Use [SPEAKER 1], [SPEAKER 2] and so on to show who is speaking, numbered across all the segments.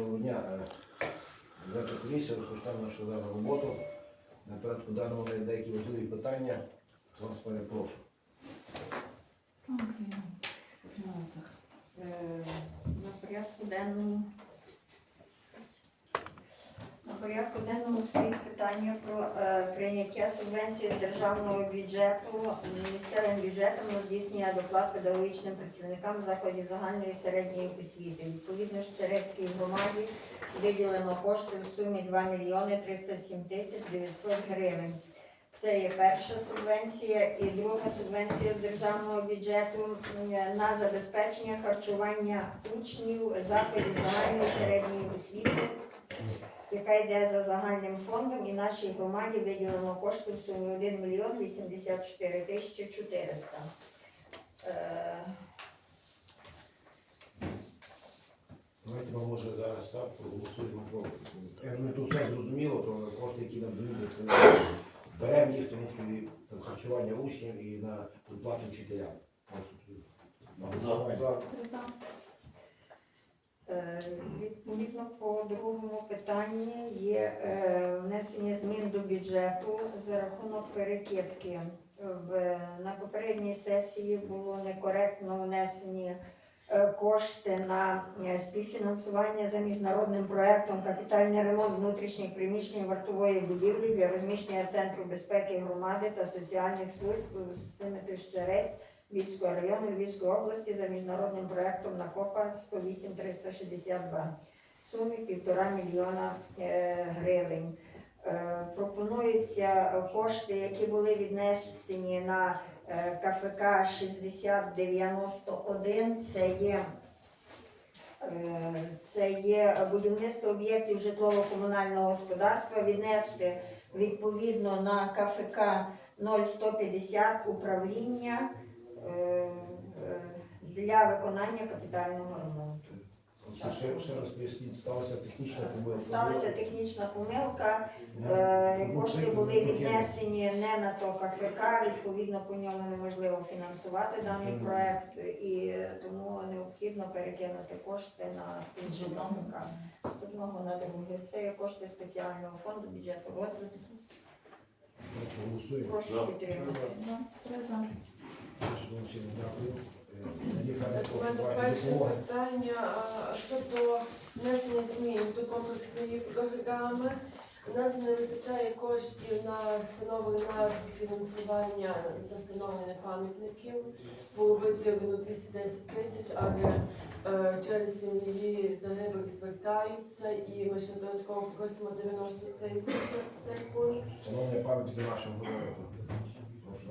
[SPEAKER 1] Доброго дня. Бюджетна комісія розпочнемо нашу дану роботу. На порядку даного є деякі важливі питання. Вас перепрошу.
[SPEAKER 2] Слава Ксенію.
[SPEAKER 3] Е, На порядку денному. Порядку денному стоїть питання про е, прийняття субвенції з державного бюджету місцевим бюджетом на здійснення доплат педагогічним працівникам закладів загальної і середньої освіти. Відповідно, Штерецькій громаді виділено кошти в сумі 2 мільйони 307 тисяч 900 гривень. Це є перша субвенція і друга субвенція державного бюджету на забезпечення харчування учнів закладів загальної середньої освіти, яка йде за загальним фондом, і нашій громаді виділено кошти в сумі 1 мільйон 84 тисячі 400. Е,
[SPEAKER 1] Давайте ми може зараз так проголосуємо про. Я думаю, тут все зрозуміло, про кошти, які нам дають. Беремо їх, тому що і там харчування учнів і на доплату вчителям. На голосування.
[SPEAKER 3] Е, Відповідно, по другому питанні є е, внесення змін до бюджету за рахунок перекидки. На попередній сесії було некоректно внесені е, кошти на співфінансування за міжнародним проектом капітальний ремонт внутрішніх приміщень вартової будівлі для розміщення центру безпеки громади та соціальних служб Симити-Щерець Львівського району Львівської області за міжнародним проектом на КОПА 108 362 в сумі півтора мільйона е, гривень. Е, пропонуються кошти, які були віднесені на е, КФК 6091. Це є це є будівництво об'єктів житлово-комунального господарства, віднести відповідно на КФК 0150 управління для виконання капітального ремонту.
[SPEAKER 1] Ще, ще, ще раз поясніть, сталася технічна помилка.
[SPEAKER 3] Сталася технічна помилка.
[SPEAKER 1] Ну,
[SPEAKER 3] Е, Кошти були віднесені не на то КФК, відповідно по ньому неможливо фінансувати даний
[SPEAKER 1] Чому?
[SPEAKER 3] проект, і тому необхідно перекинути кошти на інші КФК. Одного на друге. Це є кошти спеціального фонду бюджету розвитку.
[SPEAKER 1] Прошу.
[SPEAKER 3] Прошу підтримати.
[SPEAKER 4] Перше питання щодо внесення змін до комплексної програми. У нас не вистачає коштів на встановлення співфінансування за встановлення пам'ятників. Було виділено 210 тисяч, але е, через сім'ї загиблих звертаються і ми ще додатково просимо 90 тисяч цей пункт.
[SPEAKER 1] Встановлення пам'ятки нашим героям.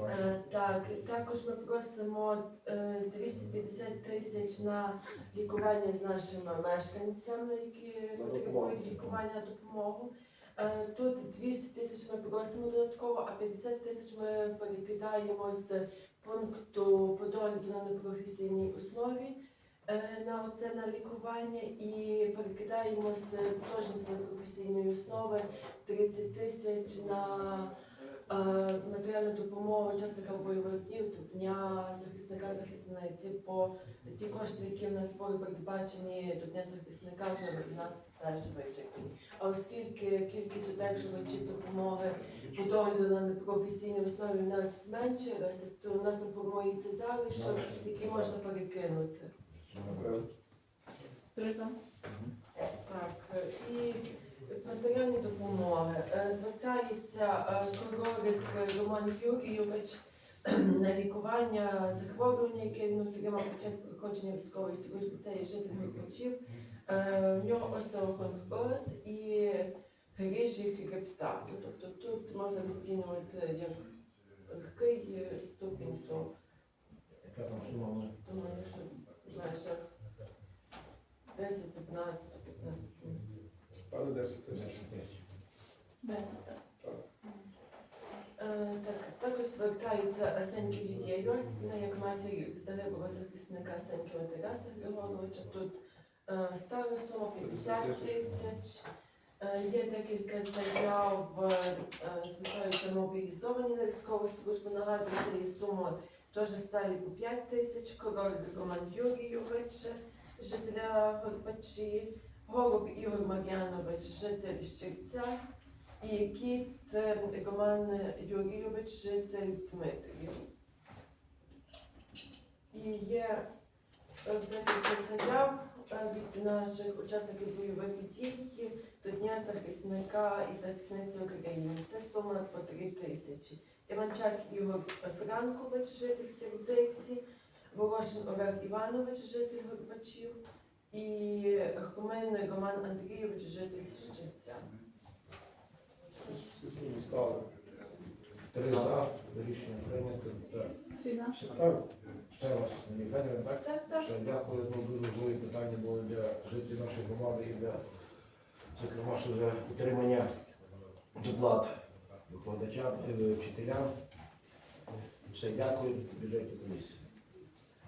[SPEAKER 4] Е, Так, також ми просимо е, 250 тисяч на лікування з нашими мешканцями, які потребують лікування допомогу. Е, Тут 200 тисяч ми просимо додатково, а 50 тисяч ми перекидаємо з пункту по догляду на непрофесійній основі е, на оце на лікування і перекидаємо з з непрофесійної основи 30 тисяч на матеріальну допомогу учасникам бойових дій до Дня захисника захисниці, бо ті кошти, які в нас були передбачені до Дня захисника, вони в нас теж вичерпані. А оскільки кількість одержувачів допомоги по догляду на непрофесійній основі в нас зменшилася, то у нас не формується залишок, який можна перекинути.
[SPEAKER 2] Три за.
[SPEAKER 4] Так, е, і матеріальні допомоги. Е, звертається е, Королик Роман Юрійович на лікування захворювання, яке він отримав під час проходження військової служби. Це є житель Горбачів. У е, нього остеохондроз і грижі хребта. Тобто тут можна розцінювати як легкий ступінь, то думаю, що знаєш, 10-15-15
[SPEAKER 5] на 10 тисяч.
[SPEAKER 4] Так, також звертається Асеньків Лідія Йосипівна, ну, як матір загиблого захисника Сеньківа Тараса Григоровича. Тут е, стара сума 50 тисяч. Е, є декілька заяв, е, е мобілізовані на військову службу. Нагадую, це є сума теж старі по 5 тисяч. Король Роман Юрійович, жителя Горбачі. Голуб Ігор Мар'янович, житель Щирця, і Кіт е, Роман Юрійович, житель Дмитрів. І є декілька заяв е, від наших учасників бойових дій до Дня захисника і захисниці України. Це сума по 3 тисячі. Іванчак Ігор Франкович, житель Сердиці, Волошин Олег Іванович, житель Горбачів, і Хомин Роман Андрійович, житель Щирця.
[SPEAKER 5] Всі.
[SPEAKER 1] Три за. Рішення прийнято.
[SPEAKER 5] Так.
[SPEAKER 1] Ще раз, мені Федорин, так?
[SPEAKER 4] Так, так.
[SPEAKER 1] Все, дякую. Ну, дуже важливі питання були для жителів нашої громади і для, зокрема, що для утримання доплат викладачам, е, вчителям. Все, дякую. Бюджетні комісії.